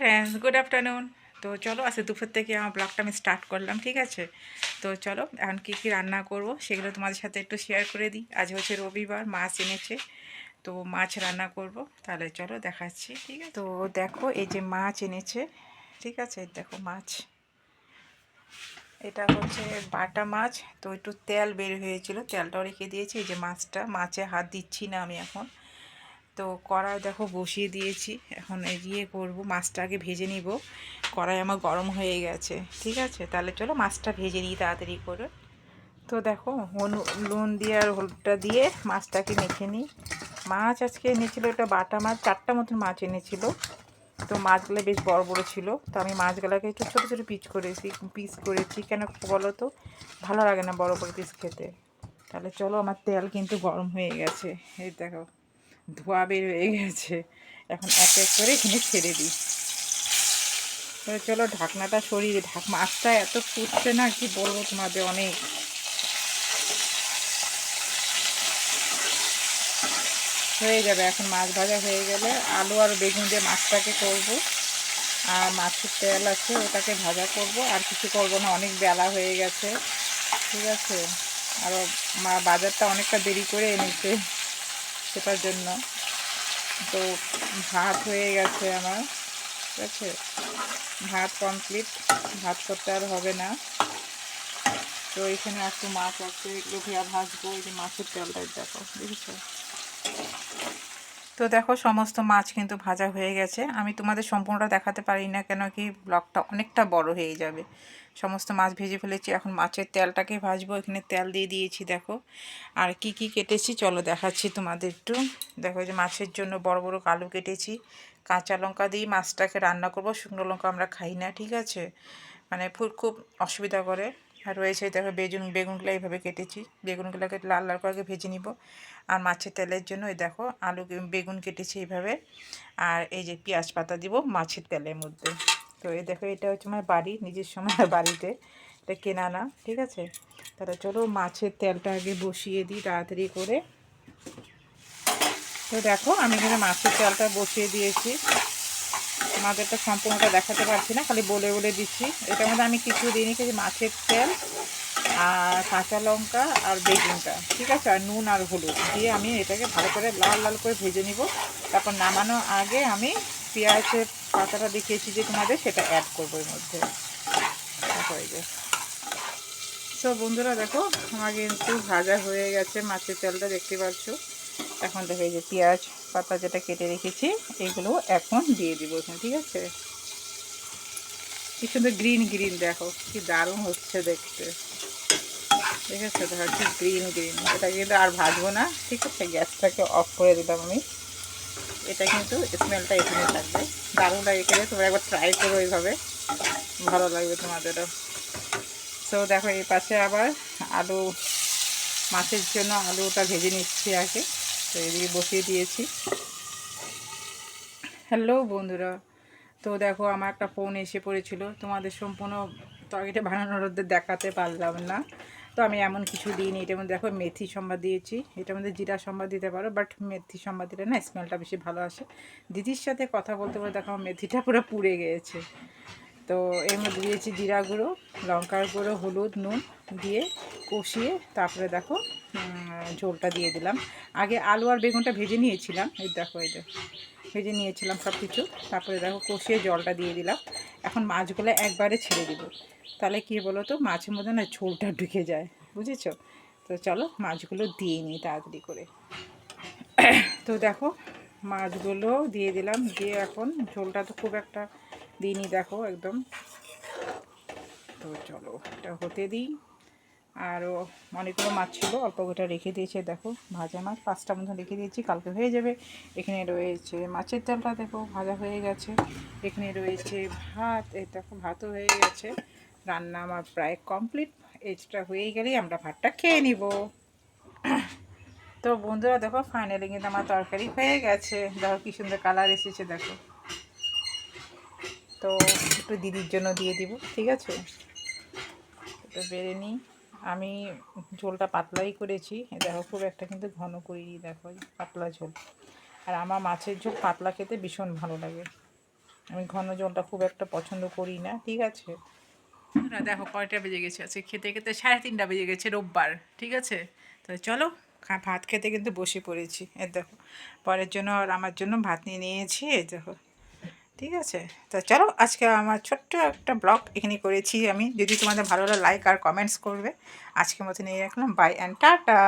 Friends good afternoon তো চলো, আজকে দুপুর থেকে আমার ব্লগটা আমি স্টার্ট করলাম, ঠিক আছে? তো চলো, এখন কী কী রান্না করব সেগুলো তোমাদের সাথে একটু শেয়ার করে দিই। আজ হচ্ছে রবিবার, মাছ এনেছে, তো মাছ রান্না করব। তাহলে চলো, দেখাচ্ছি, ঠিক আছে? তো দেখো, এই যে মাছ এনেছে, ঠিক আছে? দেখো মাছ। এটা হচ্ছে বাটা মাছ, তো একটু তেল বের হয়েছিল, তেলটাও রেখে দিয়েছি। এই যে মাছটা, মাছে হাত দিচ্ছি না আমি এখন। তো কড়াই দেখো বসিয়ে দিয়েছি। এখন ইয়ে করব মাছটা আগে ভেজে নিব। কড়াই আমার গরম হয়ে গেছে, ঠিক আছে? তাহলে চলো মাছটা ভেজে নিই তাড়াতাড়ি করে। তো দেখো নুন দিয়ে আর হলুদটা দিয়ে মাছটাকে মেখে নিই। মাছ আজকে এনেছিল ওটা বাটা মাছ, চারটা মতন মাছ এনেছিল। তো মাছগুলো বেশ বড় বড় ছিল। তো আমি মাছগুলোকে একটু ছোটো ছোটো পিস করেছি পিস করেছি। কেন বলো তো? ভালো লাগে না বড় বড় পিস খেতে। তাহলে চলো, আমার তেল কিন্তু গরম হয়ে গেছে। এই দেখো। ধোয়া বের হয়ে গেছে। এখন এক এক করে এখানে ছেড়ে দিই। চলো ঢাকনাটা সরিয়ে ঢাক মাছটা এত ফুটছে না, কি বলব তোমাদের অনেক। হয়ে যাবে, এখন মাছ ভাজা হয়ে গেলে আলু আর বেগুন দিয়ে মাছটাকে করব। আর মাছের তেল আছে, ওটাকে ভাজা করব। আর কিছু করব না, অনেক বেলা হয়ে গেছে। ঠিক আছে? আরও মা বাজারটা অনেকটা দেরি করে এনেছে। সেটার জন্য। তো ভাত হয়ে গেছে আমার, ঠিক আছে? ভাত কমপ্লিট ভাত করতে আর হবে না। তো এখানে একটু মাছ আছে, এগুলো ভিয়া ভাজবো, এই যে মাছের তেলটা দেখো বুঝেছ তো দেখো সমস্ত মাছ কিন্তু ভাজা হয়ে গেছে। আমি তোমাদের সম্পূর্ণটা দেখাতে পারি না কেন কি ব্লকটা অনেকটা বড় হয়ে যাবে। সমস্ত মাছ ভেজে ফেলেছি, এখন মাছের তেলটাকে ভাজবো, এখানে তেল দিয়ে দিয়েছি দেখো। আর কি কি কেটেছি চলো দেখাচ্ছি তোমাদের একটু। দেখো যে মাছের জন্য বড় বড় কালু কেটেছি। কাঁচা লঙ্কা দিয়ে মাছটাকে রান্না করব, শুকনো লঙ্কা আমরা খাই না, ঠিক আছে? মানে খুব অসুবিধা করে। আর রয়েছে দেখো বেগুন, বেগুনগুলো এইভাবে কেটেছি। বেগুনগুলোকে লাল লাল করে ভেজে নিব। আর মাছের তেলের জন্য এই দেখো আলু, বেগুন কেটেছি এইভাবে। আর এই যে পেঁয়াজ পাতা দিব মাছের তেলের মধ্যে। তো এই দেখো এটা হচ্ছে আমার বাড়ি, নিজের সময় বাড়িতে। এটা কেনা না, ঠিক আছে? তাহলে চলো মাছের তেলটা আগে বসিয়ে দিই তাড়াতাড়ি করে। তো দেখো আমি এখানে মাছের তেলটা বসিয়ে দিয়েছি। তোমাদেরটা সম্পূর্ণটা দেখাতে পারছি না, খালি বলে বলে দিচ্ছি। এটার মধ্যে আমি কিছু দিয়ে নিয়েছি মাছের তেল আর কাঁচা লঙ্কা আর বেগুনটা, ঠিক আছে? আর নুন আর হলুদ দিয়ে আমি এটাকে ভালো করে লাল লাল করে ভেজে নিব। তারপর নামানোর আগে আমি পেঁয়াজের পাতাটা দেখিয়েছি যে তোমাদের, সেটা অ্যাড করব এর মধ্যে। তো বন্ধুরা দেখো, আমার কিন্তু ভাজা হয়ে গেছে মাছের তেলটা, দেখতে পাচ্ছ? এখন দেখো এই যে পেঁয়াজ পাতা যেটা কেটে রেখেছি, এগুলো এখন দিয়ে দিব এখানে, ঠিক আছে? কি সুন্দর গ্রিন গ্রিন, দেখো, কি দারুণ হচ্ছে দেখতে। ঠিক আছে, দেখো, কি গ্রিন গ্রিন। এটা কিন্তু আর ভাজবো না, ঠিক আছে? গ্যাসটাকে অফ করে দিলাম আমি। এটা কিন্তু স্মেলটা এখানে থাকবে। দারুণ লাগে খেলে তোমরা একবার ট্রাই করো এইভাবে। ভালো লাগবে তোমাদেরও। তো দেখো, এই পাশে আবার আলু, মাছের জন্য আলুটা ভেজে নিচ্ছি আগে। তো এদিকে বসিয়ে দিয়েছি। হ্যালো বন্ধুরা, তো দেখো আমার একটা ফোন এসে পড়েছিল। তোমাদের সম্পূর্ণ তরকারিটা বানানোর দেখাতে পারলাম না। তো আমি এমন কিছু দিইনি, এটার মধ্যে দেখো মেথি সম্বাদ দিয়েছি। এটার মধ্যে জিরা সম্বাদ দিতে পারো বাট মেথি সম্বাদ দিলে না স্মেলটা বেশি ভালো আসে। দিদির সাথে কথা বলতে বলতে দেখো মেথিটা পুরো পুড়ে গিয়েছে তো এর মধ্যে দিয়েছি জিরা গুঁড়ো, লঙ্কার গুঁড়ো, হলুদ, নুন দিয়ে কষিয়ে তারপরে দেখো ঝোলটা দিয়ে দিলাম। আগে আলু আর বেগুনটা ভেজে নিয়েছিলাম, এই দেখো এই দেখো। ভেজে নিয়েছিলাম সব কিছু তারপরে দেখো কষিয়ে জলটা দিয়ে দিলাম। এখন মাছগুলো একবারে ছেড়ে দিব। তাহলে কী বলো তো মাছের মধ্যে না ঝোলটা ঢুকে যায়, বুঝেছ? তো চলো মাছগুলো দিয়ে নিই তাড়াতাড়ি করে। তো দেখো, মাছগুলো দিয়ে দিলাম, দিয়ে এখন ঝোলটা তো খুব একটা দিইনি দেখো একদম। তো চলো, এটা হতে দিই। আরও অনেকগুলো মাছ ছিল, অল্প গোটা রেখে দিয়েছে, দেখো, ভাজা মাছ, পাঁচটা মতন রেখে দিয়েছি, কালকে হয়ে যাবে। এখানে রয়েছে মাছের তেলটা দেখো, ভাজা হয়ে গেছে। এখানে রয়েছে ভাত দেখো, ভাতও হয়ে গেছে। রান্না আমার প্রায় কমপ্লিট এজটা হয়ে গেলেই আমরা ভাতটা খেয়ে নিব। তো বন্ধুরা, দেখো ফাইনালি কিন্তু আমার তরকারি হয়ে গেছে। দেখো, কী সুন্দর কালার এসেছে, দেখো। তো একটু দিদির জন্য দিয়ে দিব, ঠিক আছে? তো বেড়ে নিই। আমি ঝোলটা পাতলাই করেছি। দেখো, খুব একটা কিন্তু ঘন করিনি, দেখো পাতলা ঝোল। আর আমার মাছের ঝোল পাতলা খেতে ভীষণ ভালো লাগে। আমি ঘন ঝোলটা খুব একটা পছন্দ করি না, ঠিক আছে? না, দেখো, কয়টা বেজে গেছে? আজকে খেতে খেতে সাড়ে তিনটা বেজে গেছে, রোববার, ঠিক আছে? তো চলো ভাত খেতে কিন্তু বসে পড়েছি। এ দেখো, পরের জন্য আর আমার জন্য ভাত নিয়ে নিয়েছি এই দেখো। ঠিক আছে? তো চলো, আজকে আমার ছোট্ট একটা ব্লগ এখানে করেছি আমি। যদি তোমাদের ভালো লাগে লাইক আর কমেন্টস করবে। আজকের মতন এই রাখলাম। Bye and tata!